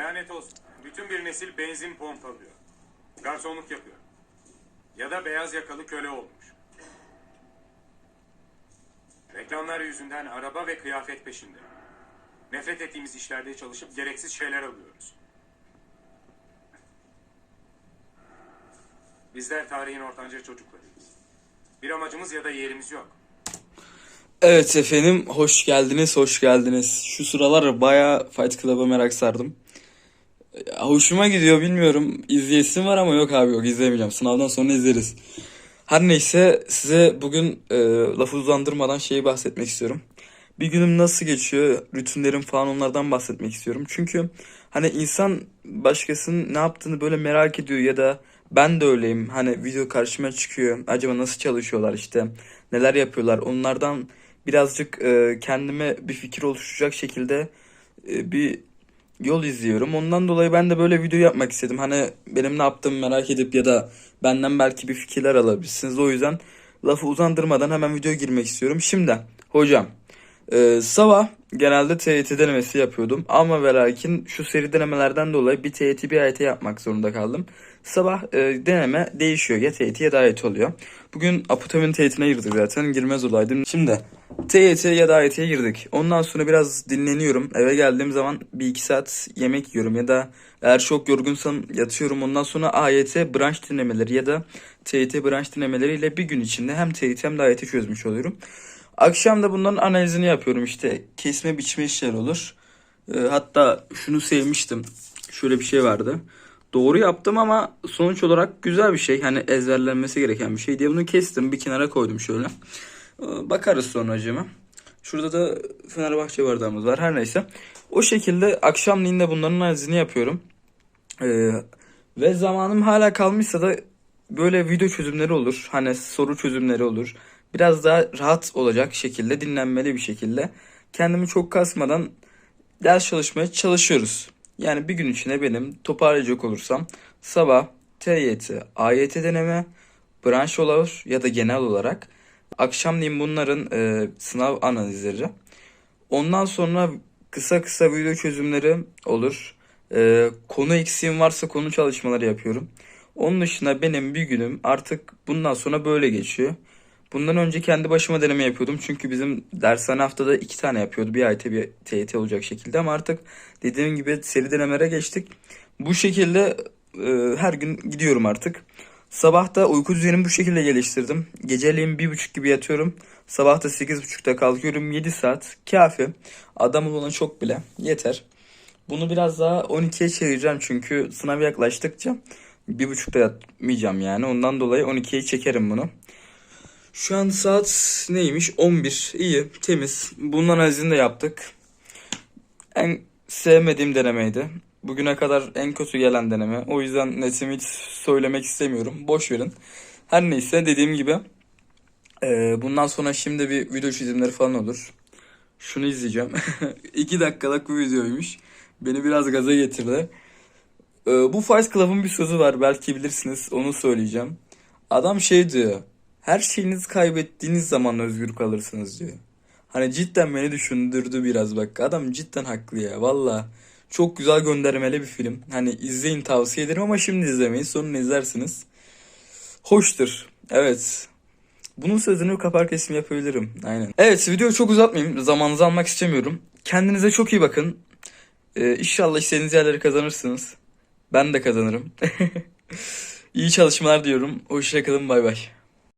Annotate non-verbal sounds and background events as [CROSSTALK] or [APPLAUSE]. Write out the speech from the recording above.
Lanet olsun. Bütün bir nesil benzin pompalıyor. Garsonluk yapıyor. Ya da beyaz yakalı köle olmuş. Reklamlar yüzünden araba ve kıyafet peşinde. Nefret ettiğimiz işlerde çalışıp gereksiz şeyler alıyoruz. Bizler tarihin ortanca çocuklarıyız. Bir amacımız ya da yerimiz yok. Evet efendim hoş geldiniz hoş geldiniz. Şu sıralar baya Fight Club'a merak sardım. Hoşuma gidiyor bilmiyorum. İzleyesim var ama yok abi yok izlemeyeceğim. Sınavdan sonra izleriz. Her neyse size bugün e, lafı uzandırmadan şeyi bahsetmek istiyorum. Bir günüm nasıl geçiyor, rutinlerim falan onlardan bahsetmek istiyorum. Çünkü hani insan başkasının ne yaptığını böyle merak ediyor ya da ben de öyleyim. Hani video karşıma çıkıyor. Acaba nasıl çalışıyorlar işte, neler yapıyorlar. Onlardan birazcık e, kendime bir fikir oluşturacak şekilde e, bir yol izliyorum. Ondan dolayı ben de böyle video yapmak istedim. Hani benim ne yaptığımı merak edip ya da benden belki bir fikirler alabilirsiniz. O yüzden lafı uzandırmadan hemen videoya girmek istiyorum. Şimdi hocam ee, sabah genelde TYT denemesi yapıyordum ama ve lakin şu seri denemelerden dolayı bir TYT bir AYT yapmak zorunda kaldım. Sabah e, deneme değişiyor ya TYT ya da AYT oluyor. Bugün Aputamin TYT'ine girdik zaten girmez olaydım. Şimdi TYT ya da AYT'ye girdik. Ondan sonra biraz dinleniyorum. Eve geldiğim zaman bir iki saat yemek yiyorum ya da eğer çok yorgunsam yatıyorum. Ondan sonra AYT branş dinlemeleri ya da TYT branş dinlemeleriyle bir gün içinde hem TYT hem de AYT çözmüş oluyorum. Akşam da bunların analizini yapıyorum işte kesme biçme işler olur. Ee, hatta şunu sevmiştim. Şöyle bir şey vardı. Doğru yaptım ama sonuç olarak güzel bir şey. Hani ezberlenmesi gereken bir şey diye bunu kestim. Bir kenara koydum şöyle. Bakarız sonra acaba. Şurada da Fenerbahçe bardağımız var. Her neyse. O şekilde akşamleyin de bunların analizini yapıyorum. Ee, ve zamanım hala kalmışsa da böyle video çözümleri olur. Hani soru çözümleri olur. Biraz daha rahat olacak şekilde, dinlenmeli bir şekilde. Kendimi çok kasmadan ders çalışmaya çalışıyoruz. Yani bir gün içinde benim toparlayacak olursam sabah TYT, AYT deneme, branş olur ya da genel olarak. Akşamleyin bunların e, sınav analizleri. Ondan sonra kısa kısa video çözümleri olur. E, konu eksiğim varsa konu çalışmaları yapıyorum. Onun dışında benim bir günüm artık bundan sonra böyle geçiyor. Bundan önce kendi başıma deneme yapıyordum. Çünkü bizim dershane haftada iki tane yapıyordu. Bir AYT bir TYT olacak şekilde. Ama artık dediğim gibi seri denemelere geçtik. Bu şekilde e, her gün gidiyorum artık. Sabah da uyku düzenimi bu şekilde geliştirdim. Geceleyin bir buçuk gibi yatıyorum. Sabah da sekiz buçukta kalkıyorum. 7 saat kafi. Adam olana çok bile yeter. Bunu biraz daha 12'ye çevireceğim çünkü sınav yaklaştıkça bir buçukta yatmayacağım yani. Ondan dolayı 12'ye çekerim bunu. Şu an saat neymiş? 11. İyi, temiz. Bunun analizini de yaptık. En sevmediğim denemeydi. Bugüne kadar en kötü gelen deneme. O yüzden netimi hiç söylemek istemiyorum. Boş verin. Her neyse dediğim gibi eee, bundan sonra şimdi bir video çizimleri falan olur. Şunu izleyeceğim. [LAUGHS] 2 dakikalık bir videoymuş. Beni biraz gaza getirdi. Eee, bu Fight Club'ın bir sözü var. Belki bilirsiniz. Onu söyleyeceğim. Adam şey diyor. Her şeyinizi kaybettiğiniz zaman özgür kalırsınız diyor. Hani cidden beni düşündürdü biraz bak. Adam cidden haklı ya valla. Çok güzel göndermeli bir film. Hani izleyin tavsiye ederim ama şimdi izlemeyin. Sonra izlersiniz. Hoştur. Evet. Bunun sözünü kapar kesim yapabilirim. Aynen. Evet videoyu çok uzatmayayım. Zamanınızı almak istemiyorum. Kendinize çok iyi bakın. Ee, inşallah istediğiniz yerleri kazanırsınız. Ben de kazanırım. [LAUGHS] iyi çalışmalar diyorum. Hoşçakalın bay bay.